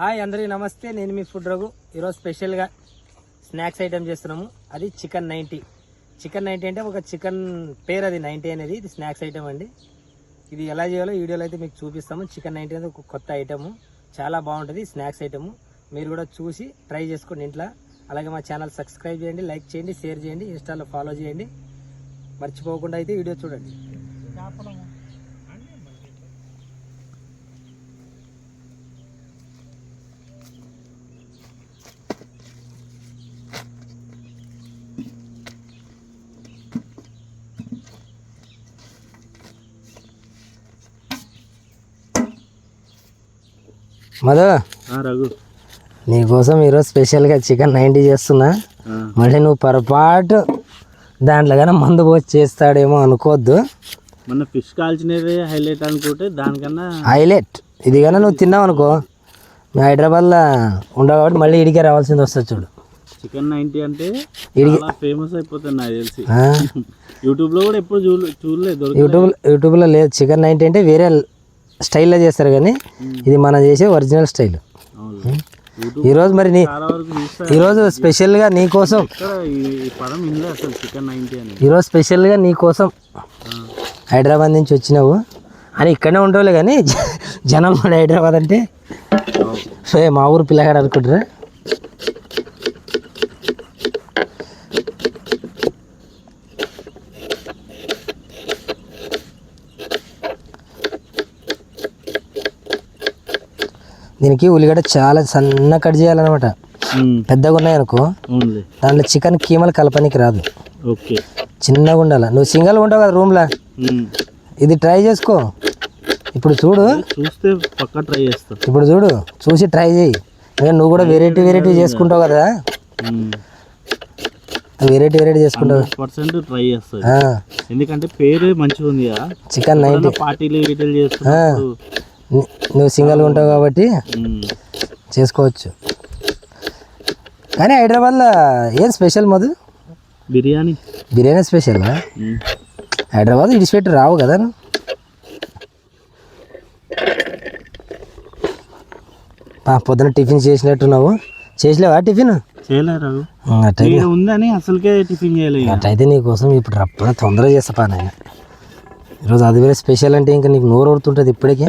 Hi అందరికీ నమస్తే. నేను మీ ఫుడ్ రఘు. ఈరోజు స్పెషల్గా స్నాక్స్ ఐటెం చేస్తున్నాము. అది చికెన్ నైంటీ చికెన్ నైంటీ అంటే ఒక చికెన్ పేరు అది నైంటీ అనేది. ఇది స్నాక్స్ ఐటెం అండి. ఇది ఎలా చేయాలో వీడియోలో అయితే మీకు చూపిస్తాము. చికెన్ నైంటీ అనేది ఒక కొత్త ఐటము. చాలా బాగుంటుంది స్నాక్స్ ఐటము. మీరు కూడా చూసి ట్రై చేసుకోండి ఇంట్లో. అలాగే మా ఛానల్ సబ్స్క్రైబ్ చేయండి లైక్ చేయండి షేర్ చేయండి ఇన్స్టాలో ఫాలో చేయండి. మర్చిపోకుండా అయితే వీడియో చూడండి. మధు రఘు. నీకోసం ఈరోజు స్పెషల్గా చికెన్ నైంటీ చేస్తున్నా. మళ్ళీ నువ్వు పొరపాటు దాంట్లో కానీ మందు పోసి చేస్తాడేమో అనుకోవద్దు మన ఫిష్ కాల్చినవి హైలైట్ అనుకుంటే దానికన్నా హైలైట్. ఇది కానీ నువ్వు తిన్నావు అనుకో. మీ హైదరాబాద్లో ఉండవు కాబట్టి మళ్ళీ ఇడికే రావాల్సింది వస్తుంది చూడు. చికెన్ నైన్టీ అంటే ఇడికి చాలా ఫేమస్ అయిపోతుంది నాకు తెలిసి. ఆ, యూట్యూబ్లో కూడా ఎప్పుడు చూడ చూడలేదు యూట్యూబ్ యూట్యూబ్లో లేదు. చికెన్ నైంటీ అంటే వేరే స్టైల్లో చేస్తారు కానీ ఇది మనం చేసే ఒరిజినల్ స్టైల్. ఈరోజు మరి నీ ఈరోజు స్పెషల్గా నీ కోసం ఈరోజు స్పెషల్గా నీ కోసం ఆ, హైదరాబాద్ నుంచి వచ్చినావు. అని ఇక్కడనే ఉండవులే కానీ జనం హైదరాబాద్ అంటే మా ఊరు పిల్లగాడు అనుకుంటారా దీనికి ఉల్లిగడ్డ చాలా సన్న కట్ చేయాలన్నమాట. పెద్దగా ఉన్నాయనుకో దాంట్లో చికెన్ కీమలు కలపనికి రాదు. ఓకే. చిన్నగా ఉండాలి. నువ్వు సింగల్గా ఉంటావు కదా రూమ్లో? ఇది ట్రై చేసుకో. ఇప్పుడు చూడు. చూస్తే పక్కా ట్రై చేస్తా. ఇప్పుడు చూడు. చూసి ట్రై చేయి. నువ్వు కూడా వెరైటీ వెరైటీ చేసుకుంటావు కదా. వెరైటీ వెరైటీ చేసుకుంటావు. పర్సెంట్ ట్రై ఎందుకంటే పేరు మంచిగా ఉంది చికెన్ నైంటీ పార్టీలు నువ్వు సింగల్గా ఉంటావు కాబట్టి చేసుకోవచ్చు. కానీ హైదరాబాద్లో ఏం స్పెషల్ మధు? బిర్యానీ. బిర్యానీ స్పెషల్? హైదరాబాద్ ఇడిచిపెట్టి రావు కదా పొద్దున టిఫిన్ చేసినట్టున్నావు. చేసలేవా టిఫిన్? చేయలే రఘు అట్టయితే ఈడ ఉందని అసలుకే టిఫిన్ చేయలేదు అట్టయితే నీకోసం ఇప్పుడు రప్పన తొందరగా చేస్తా పా నాయన. ఈరోజు అది వేరే స్పెషల్ అంటే ఇంకా నీకు నోరు ఊరుతుంటుంది ఇప్పటికే.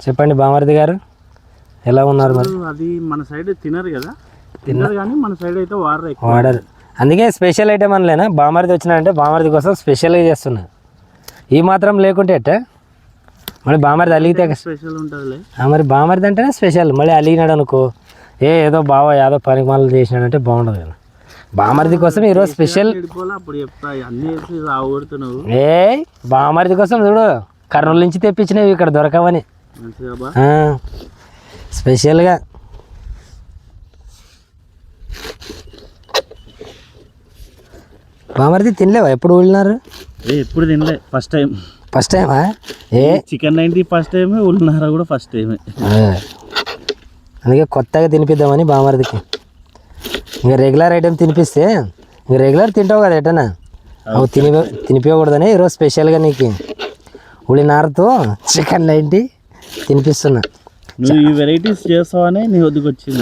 చెప్పండి బామర్ది గారు ఎలా ఉన్నారు మరి? అది మన సైడ్ తినరు కదా. తినరు కానీ మన సైడ్ అయితే వాడరు వాడరు. అందుకే స్పెషల్ ఐటమ్ అనలేనా? బామర్ది వచ్చినాడంటే బామర్ది కోసం స్పెషల్గా చేస్తున్నా. ఈ మాత్రం లేకుంటే ఎట్ట? మళ్ళీ బామర్ది అలిగితే స్పెషల్ ఉంటుందిలే. ఆ, మరి బామర్ది అంటేనే స్పెషల్ మళ్ళీ అలిగినాడు అనుకో ఏ ఏదో బావ ఏదో పనికి మాలలు చేసినాడంటే బాగుండదు కదా. బామర్ది కోసం ఈరోజు స్పెషల్ ఏ బామర్ది కోసం చూడు కర్నూలు నుంచి తెప్పించినవి ఇక్కడ దొరకవని. స్పెషల్గా. బామర్ది తినలేవా? ఎప్పుడు ఊళ్ళినారు ఏ ఎప్పుడు తినలే. ఫస్ట్ టైం ఫస్ట్ టైమా ఏ? చికెన్ నైన్టీ ఫస్ట్ టైమే ఉల్లినార కూడా ఫస్ట్ టైమే. అందుకే కొత్తగా తినిపిద్దామని బామర్దికి. ఇంకా రెగ్యులర్ ఐటెం తినిపిస్తే ఇంక రెగ్యులర్ తింటావు కదా ఎటనా అవి తిని తినిపించకూడదని ఈరోజు స్పెషల్గా నీకు. ఉల్లినారతో చికెన్ నైంటీ తినిపిస్తున్నా. నువ్వు ఈ వెరైటీస్ చేస్తావనే నీ వద్దకు వచ్చింది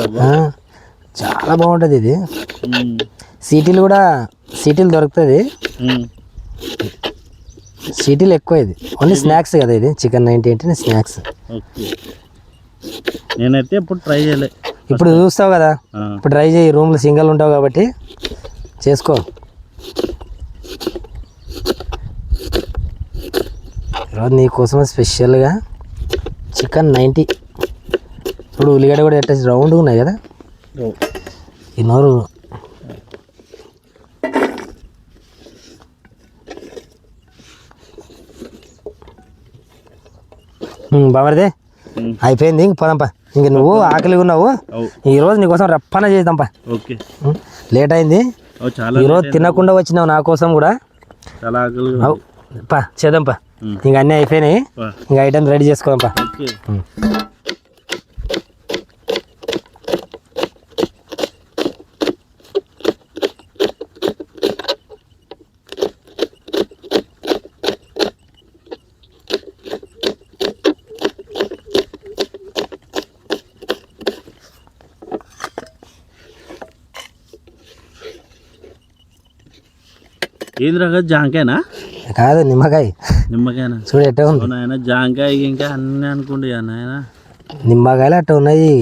చాలా బాగుంటుంది ఇది. సీటీలు కూడా సీటీలు దొరుకుతుంది. సీటీలు ఎక్కువ ఇది. ఓన్లీ స్నాక్స్ కదా ఇది. చికెన్ నైంటీ అంటే స్నాక్స్ నేనైతే ఎప్పుడు ట్రై చేయలే. ఇప్పుడు చూస్తావు కదా. ఇప్పుడు ట్రై చేయి. రూమ్లో సింగల్ ఉంటావు కాబట్టి. చేసుకో. ఈరోజు నీకోసం స్పెషల్గా చికెన్ నైంటీ. ఇప్పుడు ఉల్లిగడ్డ కూడా ఎట్టేసి రౌండ్ ఉన్నాయి కదా? ఈ నోరు. బాబర్దే అయిపోయింది. ఇంక పోదాంపా. ఇంక నువ్వు ఆకలిగా ఉన్నావు. ఈరోజు నీకోసం రప్పన చేద్దాంపా. లేట్ అయింది. ఈరోజు తినకుండా వచ్చినావు నా కోసం కూడా. పా చేద్దాంపా. ఇంక అన్నీ అయిపోయినాయి. ఇంక ఐటమ్స్ రెడీ చేసుకోదాంపా ఓకే. ఉం. ఏంది రక జాంకాయనా? కాదు నిమ్మకాయ. నిమ్మకాయనా? చూడు ఎట్ట ఉంది. అవును ఆయన జాంకాయ ఇంకా అన్నీ నాయన. నిమ్మకాయలు అట్ట ఉన్నాయి.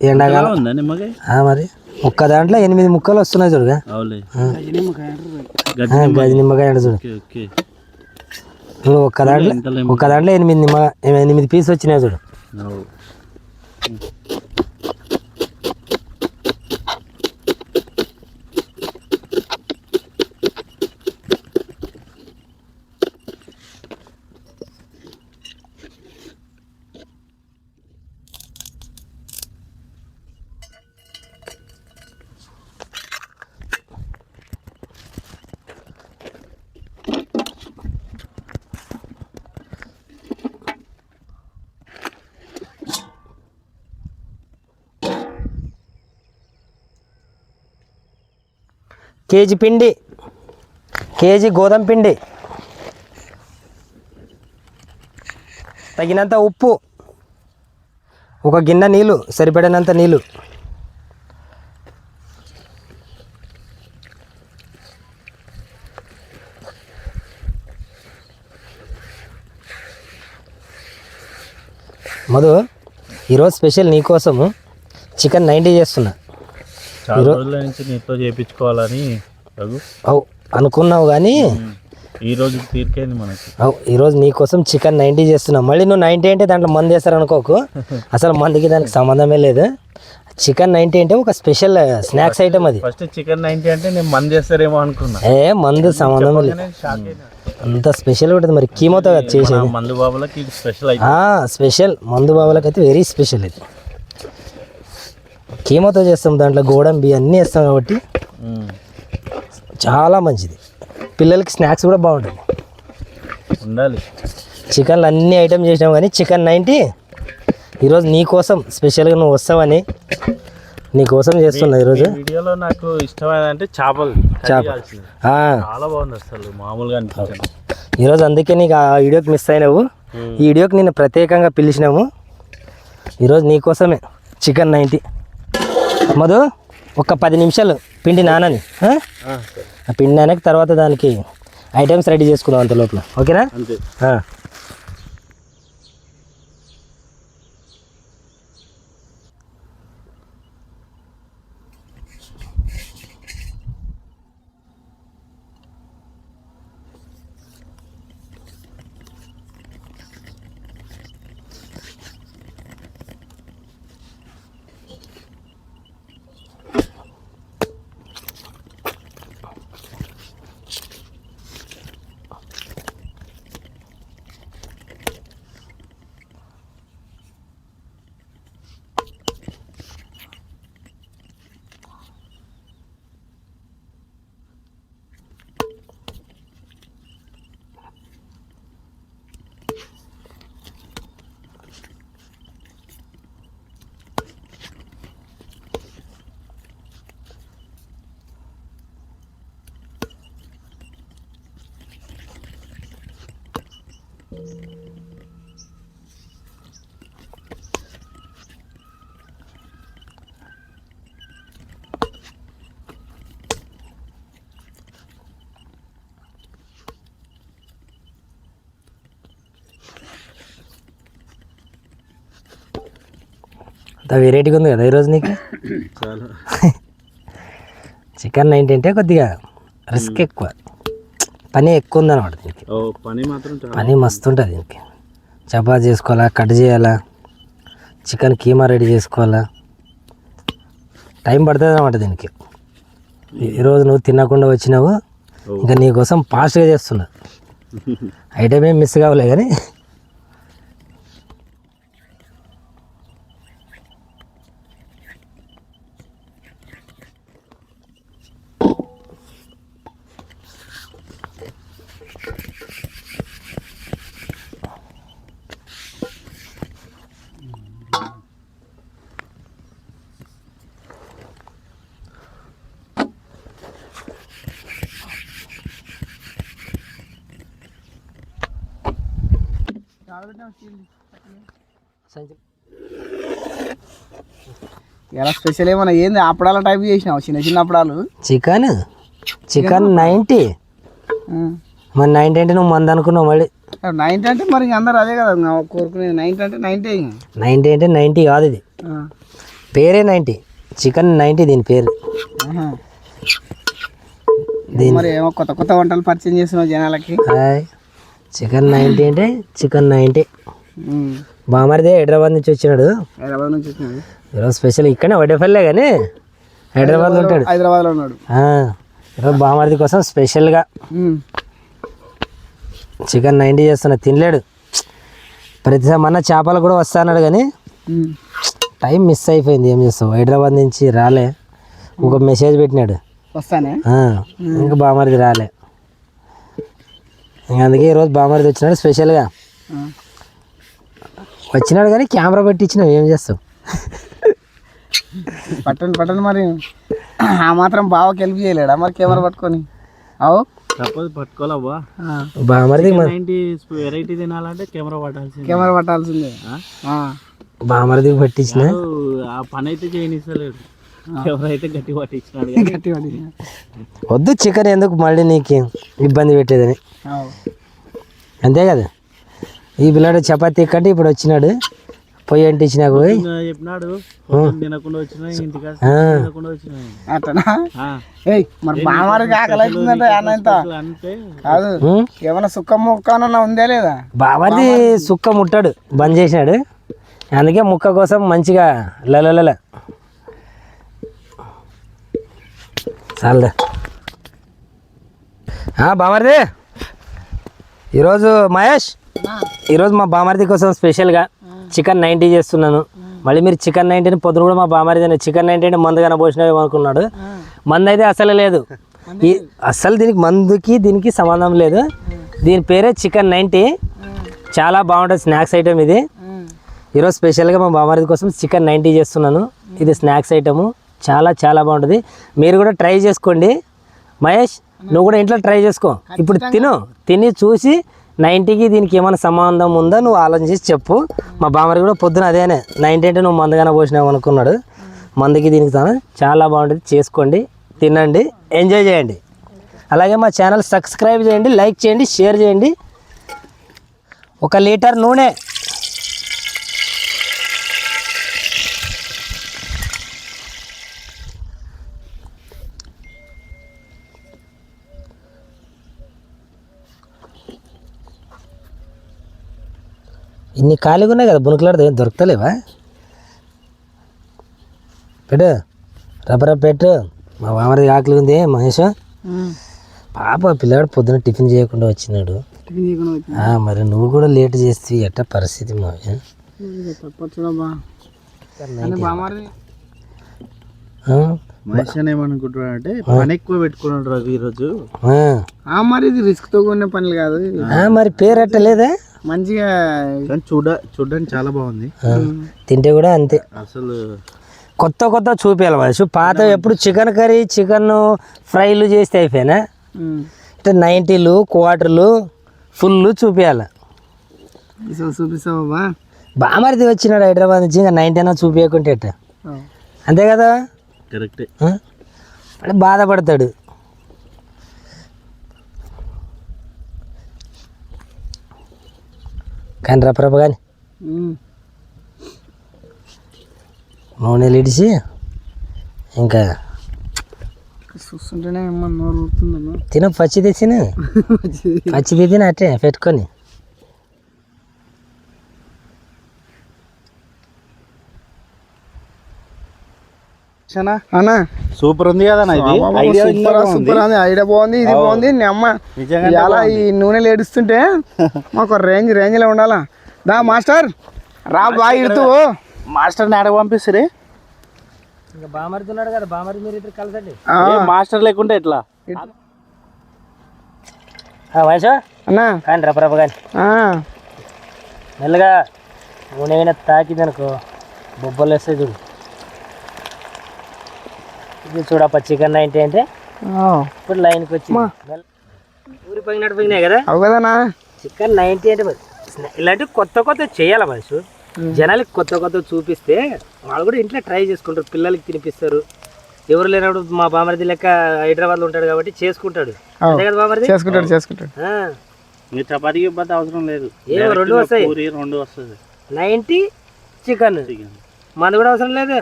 ఎండాకాలం ఉందా నిమ్మకాయ? ఆ మరి. ఒక్క దాంట్లో ఎనిమిది ముక్కలు వస్తున్నాయి చూడుగా గది నిమ్మకాయ అంట చూడు. ఒక్క దాంట్లో ఒక్క దాంట్లో ఎనిమిది నిమ్మ ఎనిమిది పీస్ వచ్చినాయి చూడు. కేజీ పిండి. కేజీ గోధుమ పిండి. తగినంత ఉప్పు. ఒక గిన్నె నీళ్ళు సరిపడినంత నీళ్ళు మధు ఈరోజు స్పెషల్ నీకోసము చికెన్ నైంటీ చేస్తున్నా. చాలా రోజుల నుంచి నీతో చేయించుకోవాలని అవు అనుకున్నావు కానీ ఈ రోజు తీరికైంది మనకి. అవు ఈరోజు నీకోసం చికెన్ నైంటీ చేస్తున్నా మళ్ళీ నువ్వు నైంటీ అంటే దాంట్లో మంది వేస్తారు అనుకోకు అసలు మందికి దానికి సంబంధమే లేదు. చికెన్ నైంటీ అంటే ఒక స్పెషల్ స్నాక్స్ ఐటమ్ అది. ఫస్ట్ చికెన్ నైన్టీ అంటే నేను మంది చేస్తారేమో అనుకున్నా. ఏ మందు సంబంధం లేదు. అంత స్పెషల్ ఉంటుంది మరి. కీమోతో చేసేది. మందు బాబులకి స్పెషల్ స్పెషల్ మందు బాబులకి అయితే వెరీ స్పెషల్ ఇది. కీమోతో చేస్తాం దాంట్లో గోడంబి అన్నీ వేస్తాం కాబట్టి చాలా మంచిది. పిల్లలకి స్నాక్స్ కూడా బాగుంటుంది. ఉండాలి. చికెన్లు అన్ని ఐటమ్ చేసినాం కానీ చికెన్ నైంటీ ఈరోజు నీ కోసం స్పెషల్గా నువ్వు వస్తావని నీ కోసం చేస్తున్నా ఈరోజు. వీడియోలో నాకు ఇష్టమైన అంటే చేపలు. చేప. చాలా బాగుంది అసలు మామూలుగా ఈరోజు అందుకే నీకు ఆ వీడియోకి మిస్ అయినావు. ఈ వీడియోకి నేను ప్రత్యేకంగా పిలిచినాము. ఈరోజు నీ కోసమే చికెన్ నైంటీ. మధు ఒక పది నిమిషాలు పిండి నానని ఆ? పిండి నానకి తర్వాత దానికి ఐటమ్స్ రెడీ చేసుకుందాం అంత లోపల. ఓకేనా? వెరైటీగా ఉంది కదా ఈరోజు నీకు? చికెన్ నైంటీ అంటే కొద్దిగా రిస్క్ ఎక్కువ. పని ఎక్కువ ఉందన్నమాట దీనికి. పని మాత్రం చాలా. పని మస్తు ఉంటుంది దీనికి. చపాతీ చేసుకోవాలా కట్ చేయాలా చికెన్ కీమా రెడీ చేసుకోవాలా? టైం పడుతుంది అనమాట దీనికి. ఈరోజు నువ్వు తినకుండా వచ్చినావు. ఇంకా నీకోసం ఫాస్ట్గా చేస్తున్నా. ఐటమ్ ఏం మిస్ కావలే కానీ. ఇలా స్పెషల్ ఏమన్నా ఏంది? అప్పడాల టైప్ చేసినావు? చిన్న చిన్న అప్పడాలు? Chicken chicken ninety. మరి నైంటీ అంటే నువ్వు మంది అనుకున్నావు మళ్ళీ. నైన్టీ అంటే మరి అందరు అదే కదా కోరుకునేది. నైన్టీ అంటే నైన్టీ నైంటీ అంటే నైంటీ కాదు ఇది. పేరే నైంటీ. చికెన్ నైంటీ దీని పేరు. మరి ఏమో కొత్త కొత్త వంటలు పరిచయం చేస్తున్నావు జనాలకి. చికెన్ నైంటీ అంటే చికెన్ నైంటీ. ఉమ్. బామరిదే హైదరాబాద్ నుంచి వచ్చినాడు. హైదరాబాద్ నుంచి వచ్చినాడు. ఈరోజు స్పెషల్ ఇక్కడనే వడ్డేపల్లే కానీ హైదరాబాద్లో ఉంటాడు. హైదరాబాద్లో ఉన్నాడు. ఈరోజు బామరిది కోసం స్పెషల్గా. చికెన్ నైంటీ చేస్తున్నా తినలేడు. ప్రతిసారి మొన్న చేపలు కూడా వస్తాన్నాడు కానీ. టైం మిస్ అయిపోయింది ఏం చేస్తావు? హైదరాబాద్ నుంచి రాలే. ఒక మెసేజ్ పెట్టినాడు. వస్తానే? ఇంకా బామరిది రాలే. అందుకే ఈరోజు బామరిది వచ్చినాడు స్పెషల్గా. వచ్చినాడు కానీ కెమెరా పెట్టి ఇచ్చినావు ఏం చేస్తావు? పట్టండి పట్టండి మరి. ఆ మాత్రం బావకి హెల్ప్ చేయలేడా మరి కెమెరా పట్టుకొని? అవు? సపోజ్ నైన్టీ వెరైటీ తినాలంటే కెమెరా పట్టాల్సింది. కెమెరా పట్టాల్సిందే. ఆ. బామరిదికి పట్టించిన? ఆ పని అయితే చేయనిస్తలేడు. కెమెరా అయితే గట్టి పట్టించినాడు గట్టి వద్దు చికెన్ ఎందుకు మళ్ళీ నీకు ఇబ్బంది పెట్టేదని. అంతే కదా? ఈ పిల్లాడు చపాతీ కంటే ఇప్పుడు వచ్చినాడు. పొయ్యి అంటించినా పోయి. చెప్పినాడు? ఏమైనా సుక్క ముక్కనన్నా ఉందే లేదా? బామర్ది సుక్క ముట్టాడు బంద్ చేసినాడు. అందుకే ముక్క కోసం మంచిగా లలలల చాలే బామర్ది ఈరోజు మహేష్ ఈరోజు మా బామర్ది కోసం స్పెషల్గా చికెన్ నైంటీ చేస్తున్నాను. మళ్ళీ మీరు చికెన్ నైంటీని పొద్దున కూడా మా బామర్ది చికెన్ నైంటీ అంటే మందుగానే పోసినావేమో అనుకున్నాడు. మందు అయితే అసలు లేదు. ఈ అసలు దీనికి మందుకి దీనికి సంబంధం లేదు. దీని పేరే చికెన్ నైంటీ చాలా బాగుంటుంది స్నాక్స్ ఐటమ్ ఇది. ఈరోజు స్పెషల్గా మా బామర్ది కోసం చికెన్ నైంటీ చేస్తున్నాను. ఇది స్నాక్స్ ఐటము. చాలా చాలా బాగుంటుంది. మీరు కూడా ట్రై చేసుకోండి. మహేష్ నువ్వు కూడా ఇంట్లో ట్రై చేసుకో. ఇప్పుడు తిను. తిని చూసి నైంటీకి దీనికి ఏమైనా సంబంధం ఉందో? నువ్వు ఆలోచించి చెప్పు. మా బామరి కూడా పొద్దున అదేనే. నైంటీ అంటే నువ్వు మందుగానే పోసినావు అనుకున్నాడు. మందుకి దీనికి తాను చాలా బాగుంటుంది. చేసుకోండి తినండి ఎంజాయ్ చేయండి. అలాగే మా ఛానల్ సబ్స్క్రైబ్ చేయండి లైక్ చేయండి షేర్ చేయండి. ఒక లీటర్ నూనె ఇన్ని ఖాళీగా ఉన్నాయి కదా బునుకులాడితే ఏం దొరుకుతలేవా? పెట్టు. రబ్బర పెట్టు. మా మామది ఆకలి ఉంది మహేష్. పాప పిల్లాడు పొద్దున టిఫిన్ చేయకుండా వచ్చినాడు. మరి నువ్వు కూడా లేట్ చేస్తే ఎట్ట పరిస్థితి మా ఇది తప్పొచ్చుడబ్బా. కానీ బామారిది మనిషి ఏమనుకుంటున్నాడు అంటే పని ఎక్కువ పెట్టుకున్నాడు రవి ఈరోజు. ఆ. మరి ఇది రిస్క్తో కూడిన పనులు కాదు. మరి పేరు అట్ట లేదా మంచిగా చూడ చూడడానికి చాలా బాగుంది. తింటే కూడా అంతే. అసలు కొత్త కొత్త చూపించాలి మనిషి పాత ఎప్పుడు చికెన్ కర్రీ చికెన్ ఫ్రైలు చేస్తే అయిపోయినా. ఇట్లా నైంటీలు క్వార్టర్లు ఫుల్ చూపించాలి చూపిస్తావా? బామరిది వచ్చినాడు హైదరాబాద్ నుంచి ఇంకా నైన్టీ అయినా చూపించకుంటే అంతే కదా? కరెక్టే? అంటే బాధపడతాడు. కానీ రపరప కానీ నూనె ఇడిచి ఇంకా చూస్తుంటేనే తిన పచ్చి తెచ్చిన. పచ్చి తిన అట్టే పెట్టుకొని. అన్నా. సూపర్ ఉంది కదా ఇది. సూపర్ బాగుంది. సూపర్ ఉంది. ఐడియా బాగుంది ఇది బాగుంది. అమ్మ నిజంగా ఇలా ఈ నూనెలు ఏడుస్తుంటే మాకు రేంజ్ రేంజ్లో ఉండాలా? దా మాస్టర్. రా బాగా ఇడుతూ. మాస్టర్ నాడకు పంపిస్తారు ఇంకా బామరుతున్నాడు కదా బామరి మీరు ఇద్దరు కలదండి మాస్టర్ లేకుంటే ఎట్లా? వయసు? అన్నా. కానీ రపరప కానీ. మెల్లగా నూనె అయినా తాకింది అనుకో బొబ్బలు వేస్తే చూడు. ఇది చూడప్ప చికెన్ నైంటీ అంటే. ఆ, ఇప్పుడు లైన్కి వచ్చి ఊరి పోయినట్టు పోయినాయి కదా? అవు కదనా చికెన్ నైంటీ అంటే మరి. ఇలాంటివి కొత్త కొత్త చేయాలి మనిషి జనాలకి కొత్త కొత్త చూపిస్తే వాళ్ళు కూడా ఇంట్లో ట్రై చేసుకుంటారు. పిల్లలకి తినిపిస్తారు. ఎవరు లేనప్పుడు మా బామర్ది లెక్క హైదరాబాద్లో ఉంటాడు కాబట్టి చేసుకుంటాడు. అంతే కదా బామర్ది? చేసుకుంటాడు చేసుకుంటాడు. మీరు చపాతీకి ఇబ్బంది అవసరం లేదు. ఏమో రెండు వస్తాయి. రెండు వస్తుంది నైంటీ చికెన్. చికెన్. మంది కూడా అవసరం లేదు.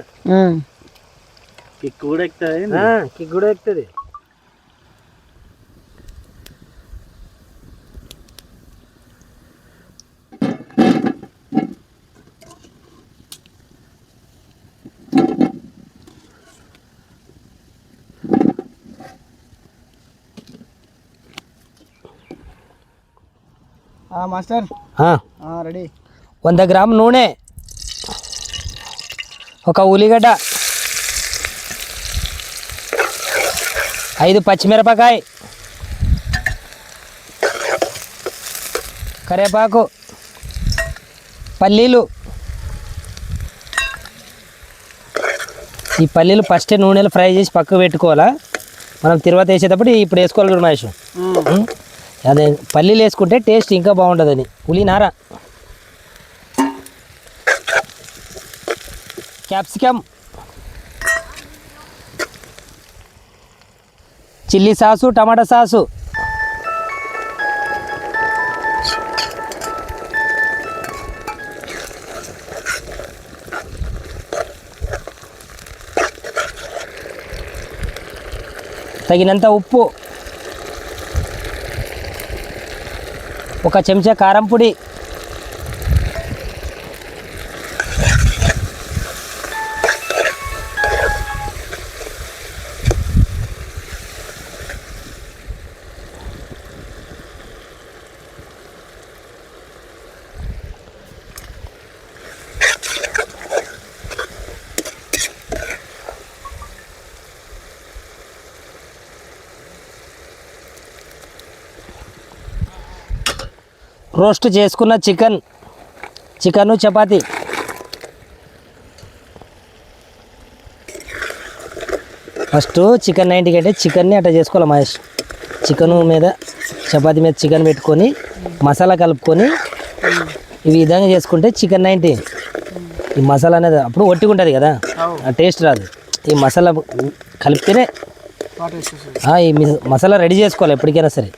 ఉమ్. కిక్ కూడా ఎక్కుతుంది ఆ, కిక్ కూడా ఎక్కుతుంది ఆ, మాస్టర్ ఆ, ఆ, రెడీ వంద గ్రాము నూనె ఒక ఉల్లిగడ్డ ఐదు పచ్చిమిరపకాయ. కరివేపాకు పల్లీలు. ఈ పల్లీలు ఫస్ట్ నూనెలో ఫ్రై చేసి పక్కకు పెట్టుకోవాలా? మనం తిరువాత వేసేటప్పుడు ఇప్పుడు వేసుకోవాలి కూడా మహేష్? అదే పల్లీలు వేసుకుంటే టేస్ట్ ఇంకా బాగుంటుందని ఉలినార capsicum. Chilli sauce tomato sauce. తగినంత ఉప్పు. ఒక చెంచా కారం పొడి. రోస్ట్ చేసుకున్న chicken chicken chapati. First chicken నైంటీకి అంటే చికెన్ని అట్లా చేసుకోవాలి మహేష్. చికెన్ మీద చపాతీ మీద చికెన్ పెట్టుకొని మసాలా కలుపుకొని ఈ విధంగా చేసుకుంటే చికెన్ నైంటీ ఈ మసాలా అనేది అప్పుడు ఒట్టిగా ఉంటుంది కదా ఆ టేస్ట్ రాదు. ఈ మసాలా కలిపితేనే ఈ మిస్- మసాలా రెడీ చేసుకోవాలి ఎప్పటికైనా సరే.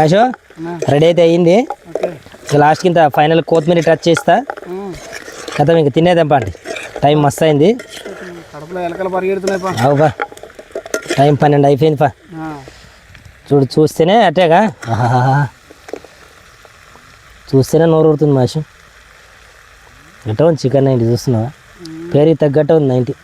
మహేష్ రెడీ అయితే అయ్యింది. ఇక లాస్ట్కి ఇంత ఫైనల్ కొత్తిమీర టచ్ చేస్తా. కథ ఇంక తినేదేంపా అండి టైం మస్తు అయింది. కడుపులో ఎలకలు పరిగెడుతున్నాయి పా. అవు బా టైం పన్నెండు అయిపోయింది పా. చూడు చూస్తేనే అట్టేగా. చూస్తేనే నోరు ఊరుతుంది మాషు. ఎట్ట ఉంది చికెన్ నైంటీ చూస్తున్నావా? పేరుకి తగ్గట్టు ఉంది నైంటీ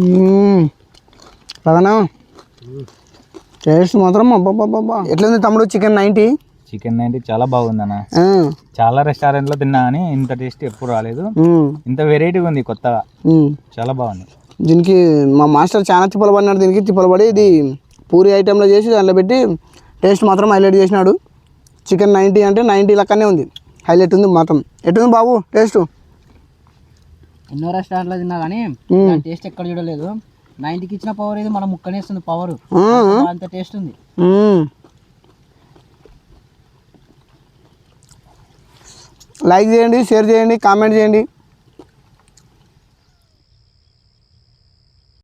మ్మ్. పదనా? టేస్ట్ మాత్రం అబ్బాబ్బాబ్బా ఎట్లుంది తమ్ముడు చికెన్ నైంటీ చికెన్ నైంటీ చాలా బాగుందన్న. చాలా రెస్టారెంట్లో తిన్నా కానీ ఇంత టేస్ట్ ఎప్పుడు రాలేదు. ఇంత వెరైటీగా ఉంది కొత్తగా. చాలా బాగుంది. దీనికి మా మాస్టర్ చాలా తిప్పలు పడినాడు. దీనికి తిప్పలు పడి ఇది పూరి ఐటెంలో చేసి దాంట్లో పెట్టి టేస్ట్ మాత్రం హైలైట్ చేసినాడు. చికెన్ నైంటీ అంటే నైంటీ లెక్కనే ఉంది. హైలైట్ ఉంది మాత్రం. ఎట్టుంది బాబు టేస్ట్? ఎన్నో రెస్టారెంట్లో తిన్నా కానీ టేస్ట్ ఎక్కడ చూడలేదు. నైన్టీకి ఇచ్చిన పవర్ ఇది మన ముక్కనేస్తుంది పవర్ అంత టేస్ట్ ఉంది. లైక్ చేయండి షేర్ చేయండి కామెంట్ చేయండి.